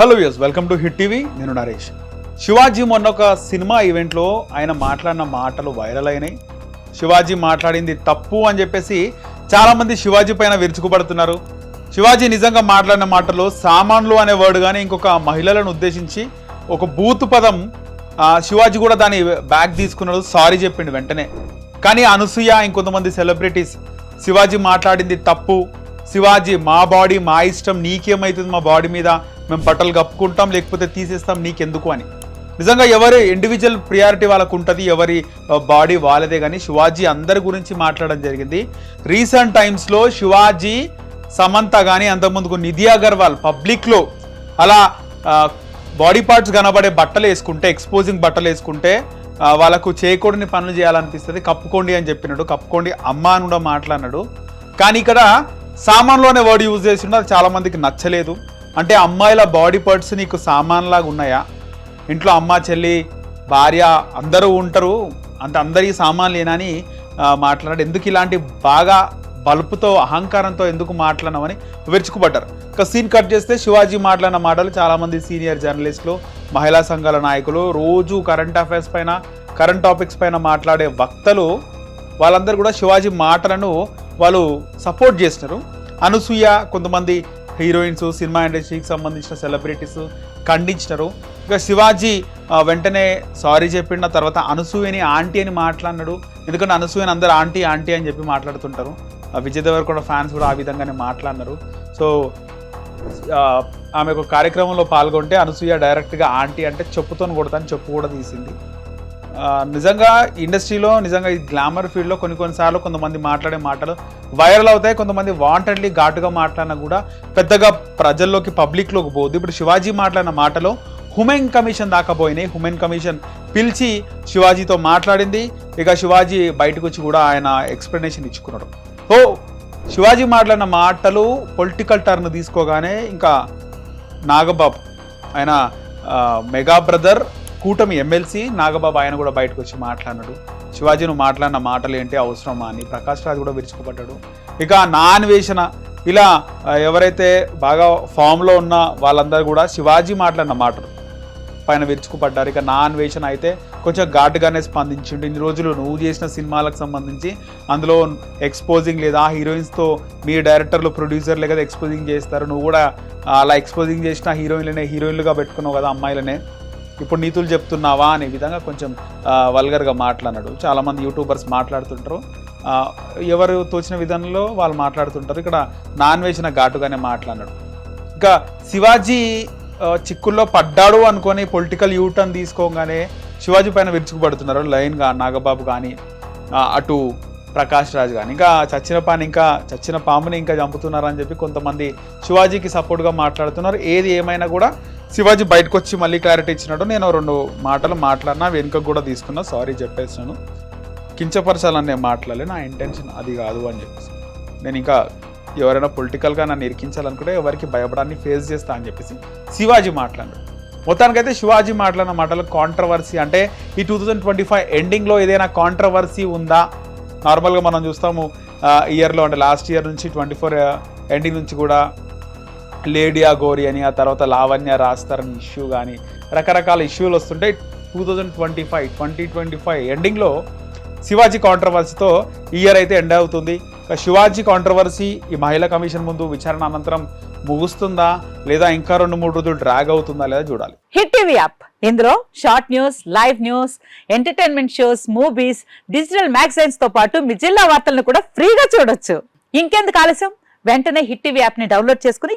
Hello yes welcome to Hit TV నేను నరేష్. శివాజీ మొన్న ఒక సినిమా ఈవెంట్లో ఆయన మాట్లాడిన మాటలు వైరల్ అయినాయి. శివాజీ మాట్లాడింది తప్పు అని చెప్పేసి చాలామంది శివాజీ పైన విరుచుకుపడుతున్నారు. శివాజీ నిజంగా మాట్లాడిన మాటలు సామాన్లు అనే వర్డ్ కానీ ఇంకొక మహిళలను ఉద్దేశించి ఒక బూత్ పదం శివాజీ కూడా దాని బ్యాగ్ తీసుకున్నాడు. సారీ చెప్పిండు వెంటనే. కానీ అనసూయ ఇంకొంతమంది సెలబ్రిటీస్ శివాజీ మాట్లాడింది తప్పు. శివాజీ మా బాడీ మా ఇష్టం నీకేమవుతుంది మా బాడీ మీద? మేము బట్టలు కప్పుకుంటాం లేకపోతే తీసేస్తాం నీకెందుకు అని. నిజంగా ఎవరి ఇండివిజువల్ ప్రియారిటీ వాళ్ళకు ఉంటుంది ఎవరి బాడీ వాళ్ళదే కానీ శివాజీ అందరి గురించి మాట్లాడడం జరిగింది. రీసెంట్ టైమ్స్లో శివాజీ సమంత కానీ అంతకుముందుకు నిధి అగర్వాల్ పబ్లిక్లో అలా బాడీ పార్ట్స్ కనబడే బట్టలు వేసుకుంటే ఎక్స్పోజింగ్ బట్టలు వేసుకుంటే వాళ్ళకు చేయకూడని పనులు చేయాలనిపిస్తుంది. కప్పుకోండి అని చెప్పినాడు. కప్పుకోండి అమ్మ అని కూడా మాట్లాడినాడు. కానీ ఇక్కడ సామాన్లోనే వర్డ్ యూజ్ చేసిండు అది చాలామందికి నచ్చలేదు. అంటే అమ్మాయిల బాడీ పార్ట్స్ నీకు సామాన్లాగా ఉన్నాయా? ఇంట్లో అమ్మ చెల్లి భార్య అందరూ ఉంటారు అంటే అందరికీ సామాన్లేనని ఆ, మాట్లాడాడు. ఎందుకు ఇలాంటి బాగా బలుపుతో అహంకారంతో ఎందుకు మాట్లాడినామని విరుచుకుపడ్డారు. ఇక సీన్ కట్ చేస్తే శివాజీ మాట్లాడిన మాటలు చాలామంది సీనియర్ జర్నలిస్టులు మహిళా సంఘాల నాయకులు రోజు కరెంట్ అఫైర్స్ పైన కరెంట్ టాపిక్స్ పైన మాట్లాడే వక్తలు వాళ్ళందరూ కూడా శివాజీ మాటలను వాళ్ళు సపోర్ట్ చేసినారు. అనసూయ కొంతమంది హీరోయిన్స్ సినిమా ఇండస్ట్రీకి సంబంధించిన సెలబ్రిటీస్ ఖండించినారు. ఇక శివాజీ వెంటనే సారీ చెప్పిన తర్వాత అనసూయని ఆంటీ అని మాట్లాడినాడు. ఎందుకంటే అనసూయని అందరు ఆంటీ ఆంటీ అని చెప్పి మాట్లాడుతుంటారు. ఆ, విజయ్ దేవరకొండ ఫ్యాన్స్ కూడా ఆ విధంగానే మాట్లాడినారు. సో ఆమె ఒక కార్యక్రమంలో పాల్గొంటే అనసూయ డైరెక్ట్గా ఆంటీ అంటే చెప్పుతో కొడతాను చెప్పు కూడా తీసింది. నిజంగా ఇండస్ట్రీలో నిజంగా ఈ గ్లామర్ ఫీల్డ్లో కొన్ని కొన్నిసార్లు కొంతమంది మాట్లాడే మాటలు వైరల్ అవుతాయి. కొంతమంది వాంటెడ్లీ ఘాటుగా మాట్లాడినా కూడా పెద్దగా ప్రజల్లోకి పబ్లిక్లోకి పోదు ఇప్పుడు శివాజీ మాట్లాడిన మాటలో హుమెన్ కమిషన్ దాకా పోయినాయి. హుమెన్ కమిషన్ పిలిచి శివాజీతో మాట్లాడింది. ఇక శివాజీ బయటకు వచ్చి కూడా ఆయన ఎక్స్ప్లెనేషన్ ఇచ్చుకున్నాడు. సో శివాజీ మాట్లాడిన మాటలు పొలిటికల్ టర్న్ తీసుకోగానే ఇంకా నాగబాబు ఆయన మెగా బ్రదర్ కూటమి ఎమ్మెల్సీ నాగబాబు ఆయన కూడా బయటకు వచ్చి మాట్లాడినాడు. శివాజీ నువ్వు మాట్లాడిన మాటలు ఏంటి? అవసరమా అని ప్రకాష్ రాజ్ కూడా విరుచుకుపడ్డాడు. ఇక నా అన్వేషణ ఇలా ఎవరైతే బాగా ఫామ్లో ఉన్న వాళ్ళందరూ కూడా శివాజీ మాట్లాడిన మాటలు పైన విరుచుకుపడ్డారు. ఇక నా అన్వేషణ అయితే కొంచెం ఘాటుగానే స్పందించిండు. ఇన్ని రోజులు నువ్వు చేసిన సినిమాలకు సంబంధించి అందులో ఎక్స్పోజింగ్ లేదా హీరోయిన్స్తో మీ డైరెక్టర్లు ప్రొడ్యూసర్లే కదా ఎక్స్పోజింగ్ చేస్తారు. నువ్వు కూడా అలా ఎక్స్పోజింగ్ చేసిన హీరోయిన్లనే హీరోయిన్లుగా పెట్టుకున్నావు కదా అమ్మాయిలనే. ఇప్పుడు నీతులు చెప్తున్నావా అనే విధంగా కొంచెం వల్గర్గా మాట్లాడాడు చాలామంది యూట్యూబర్స్ మాట్లాడుతుంటారు. ఎవరు తోచిన విధంలో వాళ్ళు మాట్లాడుతుంటారు. ఇక్కడ నాన్ వేసిన ఘాటుగానే మాట్లాడాడు ఇంకా శివాజీ చిక్కుల్లో పడ్డాడు అనుకొని పొలిటికల్ యూటర్న్ తీసుకోగానే శివాజీ పైన విరుచుకుపడుతున్నారు. లైన్గా నాగబాబు కానీ అటు ప్రకాష్ రాజ్ కానీ. ఇంకా చచ్చిన పాని ఇంకా చచ్చిన పాముని ఇంకా చంపుతున్నారని చెప్పి కొంతమంది శివాజీకి సపోర్ట్గా మాట్లాడుతున్నారు. ఏది ఏమైనా కూడా శివాజీ బయటకు వచ్చి మళ్ళీ క్లారిటీ ఇచ్చినట్టు నేను రెండు మాటలు మాట్లాడినా వెనుక కూడా తీసుకున్నా. సారీ చెప్పేసాను కించపరచాలని నేను మాట్లాడలే. నా ఇంటెన్షన్ అది కాదు అని చెప్పేసి. నేను ఇంకా ఎవరైనా పొలిటికల్గా నన్ను ఇరికించాలనుకుంటే ఎవరికి భయపడాన్ని ఫేస్ చేస్తా అని చెప్పేసి శివాజీ మాట్లాడాడు. మొత్తానికైతే శివాజీ మాట్లాడిన మాటలు కాంట్రవర్సీ అంటే ఈ టూ థౌజండ్ ట్వంటీ ఫైవ్ ఎండింగ్లో ఏదైనా కాంట్రవర్సీ ఉందా? నార్మల్గా మనం చూస్తాము ఇయర్లో అంటే లాస్ట్ ఇయర్ నుంచి ట్వంటీ ఫోర్ ఎండింగ్ నుంచి కూడా లేడియా గోరి అని ఆ తర్వాత లావణ్య రాస్తారని ఇష్యూ కానీ రకరకాల ఇష్యూలు వస్తుంటాయి. Two thousand twenty five twenty twenty five ఎండింగ్లో శివాజీ కాంట్రవర్సీతో ఇయర్ అయితే ఎండ్ అవుతుంది. శివాజీ కాంట్రవర్సీ ఈ మహిళా కమిషన్ ముందు విచారణ అనంతరం ముగుస్తుందా లేదా ఇంకా రెండు మూడు రోజులు డ్రాగ్ అవుతుందా లేదా చూడాలి. Hit TV app. ఇందులో short news live news entertainment shows movies digital మ్యాగజైన్స్తో పాటు మీ జిల్లా వార్తలను కూడా ఫ్రీగా చూడొచ్చు. ఇంకెందుకు ఆలస్యం? వెంటనే హిట్ టీవీ యాప్ని డౌన్లోడ్ చేసుకుని